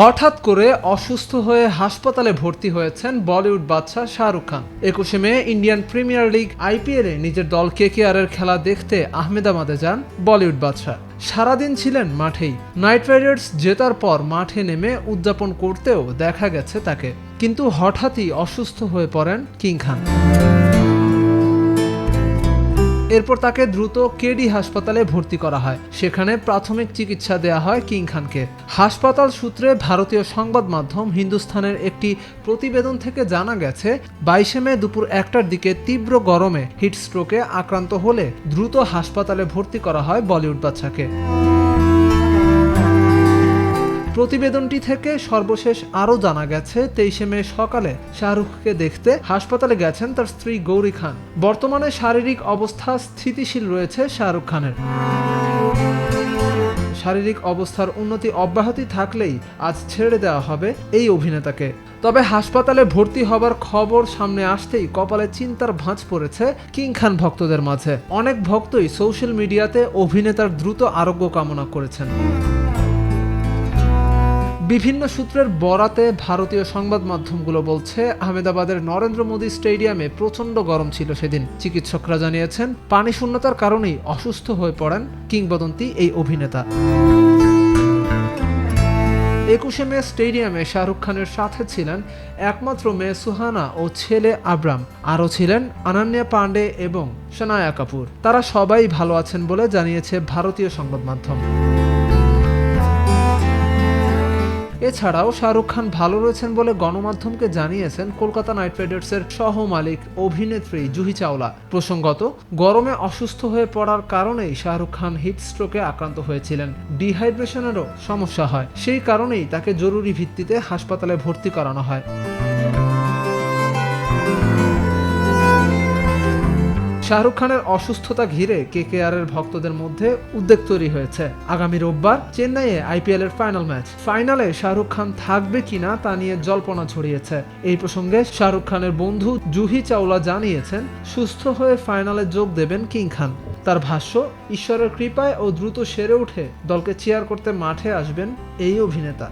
হঠাৎ করে অসুস্থ হয়ে হাসপাতালে ভর্তি হয়েছেন বলিউড বাদশাহ শাহরুখ খান। একুশে মে ইন্ডিয়ান প্রিমিয়ার লিগ আইপিএলে নিজের দল কেকেআর এর খেলা দেখতে আহমেদাবাদে যান বলিউড বাদশাহ সারাদিন ছিলেন মাঠেই। নাইট রাইডার্স জেতার পর মাঠে নেমে উদযাপন করতেও দেখা গেছে তাকে। কিন্তু হঠাৎই অসুস্থ হয়ে পড়েন কিং খান। এরপর তাকে দ্রুত কেডি হাসপাতালে ভর্তি করা হয়। সেখানে প্রাথমিক চিকিৎসা দেয়া হয় কিং খানকে। হাসপাতাল সূত্রে ভারতীয় সংবাদ মাধ্যম হিন্দুস্থানের একটি প্রতিবেদন থেকে জানা গেছে, বাইশে মে দুপুর একটার দিকে তীব্র গরমে হিট স্ট্রোকে আক্রান্ত হলে দ্রুত হাসপাতালে ভর্তি করা হয় বলিউড বাচ্চাকে। প্রতিবেদনটি থেকে সর্বশেষ আরও জানা গেছে, তেইশে মে সকালে শাহরুখকে দেখতে হাসপাতালে গেছেন তার স্ত্রী গৌরী খান। বর্তমানে শারীরিক অবস্থা স্থিতিশীল রয়েছে শাহরুখ খানের। শারীরিক অবস্থার উন্নতি অব্যাহতি থাকলেই আজ ছেড়ে দেওয়া হবে এই অভিনেতাকে। তবে হাসপাতালে ভর্তি হবার খবর সামনে আসতেই কপালে চিন্তার ভাঁজ পড়েছে কিং খান ভক্তদের মাঝে। অনেক ভক্তই সোশ্যাল মিডিয়াতে অভিনেতার দ্রুত আরোগ্য কামনা করেছেন। বিভিন্ন সূত্রের বরাতে ভারতীয় সংবাদ মাধ্যমগুলো বলছে, আহমেদাবাদের নরেন্দ্র মোদী স্টেডিয়ামে প্রচণ্ড গরম ছিল সেদিন। চিকিৎসকরা জানিয়েছেন, পানি শূন্যতার কারণেই অসুস্থ হয়ে পড়েন কিংবদন্তি এই অভিনেতা। একুশে মে স্টেডিয়ামে শাহরুখ খানের সাথে ছিলেন একমাত্র মেয়ে সুহানা ও ছেলে আব্রাম। আরও ছিলেন অনন্যা পান্ডে এবং শনায়া কাপুর। তারা সবাই ভালো আছেন বলে জানিয়েছে ভারতীয় সংবাদ মাধ্যম। এছাড়াও শাহরুখ খান ভালো রয়েছেন বলে গণমাধ্যমকে জানিয়েছেন কলকাতা নাইট রাইডার্সের সহ মালিক অভিনেত্রী জুহি চাওলা। প্রসঙ্গত, গরমে অসুস্থ হয়ে পড়ার কারণেই শাহরুখ খান হিট স্ট্রোকে আক্রান্ত হয়েছিলেন। ডিহাইড্রেশনেরও সমস্যা হয়। সেই কারণেই তাকে জরুরি ভিত্তিতে হাসপাতালে ভর্তি করানো হয়। শাহরুখ খানের অসুস্থতা ঘিরে কেকেআর এর ভক্তদের মধ্যে উদ্বেগ তৈরি হয়েছে। আগামী রোববার চেন্নাইয়ে আইপিএল এর ফাইনাল ম্যাচ। ফাইনালে শাহরুখ খান থাকবে কিনা তা নিয়ে জল্পনা ছড়িয়েছে। এই প্রসঙ্গে শাহরুখ খানের বন্ধু জুহি চাওলা জানিয়েছেন, সুস্থ হয়ে ফাইনালে যোগ দেবেন কিং খান। তার ভাষ্য, ঈশ্বরের কৃপায় ও দ্রুত সেরে উঠে দলকে চেয়ার করতে মাঠে আসবেন এই অভিনেতা।